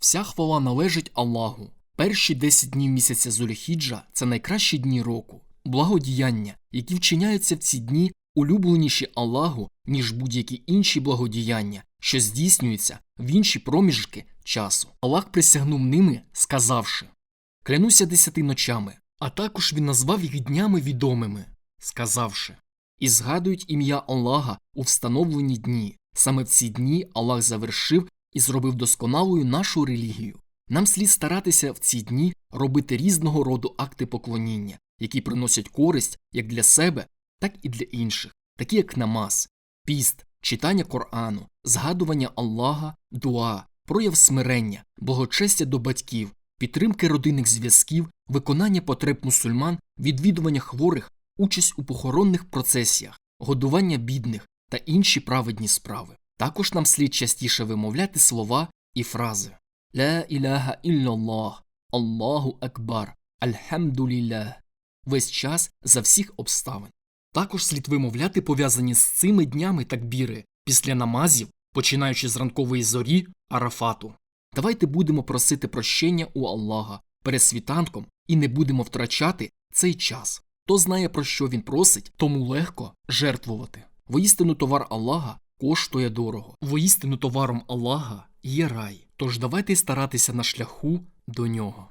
Вся хвала належить Аллаху. Перші 10 днів місяця Зуліхіджа це найкращі дні року. Благодіяння, які вчиняються в ці дні, улюбленіші Аллаху, ніж будь-які інші благодіяння, що здійснюються в інші проміжки часу. Аллах присягнув ними, сказавши Клянуся десяти ночами, а також він назвав їх днями відомими, сказавши І згадують ім'я Аллаха у встановлені дні. Саме в ці дні Аллах завершив і зробив досконалою нашу релігію. Нам слід старатися в ці дні робити різного роду акти поклоніння, які приносять користь як для себе, так і для інших, такі як намаз, піст, читання Корану, згадування Аллаха, дуа, прояв смирення, благочестя до батьків, підтримки родинних зв'язків, виконання потреб мусульман, відвідування хворих, участь у похоронних процесіях, годування бідних та інші праведні справи. Також нам слід частіше вимовляти слова і фрази Ла іляха іллаллах, Аллаху Акбар, Альхамдулілlah весь час за всіх обставин. Також слід вимовляти пов'язані з цими днями такбіри після намазів, починаючи з ранкової зорі Арафату. Давайте будемо просити прощення у Аллаха перед світанком і не будемо втрачати цей час. Хто знає, про що він просить, тому легко жертвувати. Воістину товар Аллаха коштує дорого. Воістину товаром Аллаха є рай. Тож давайте старатися на шляху до нього.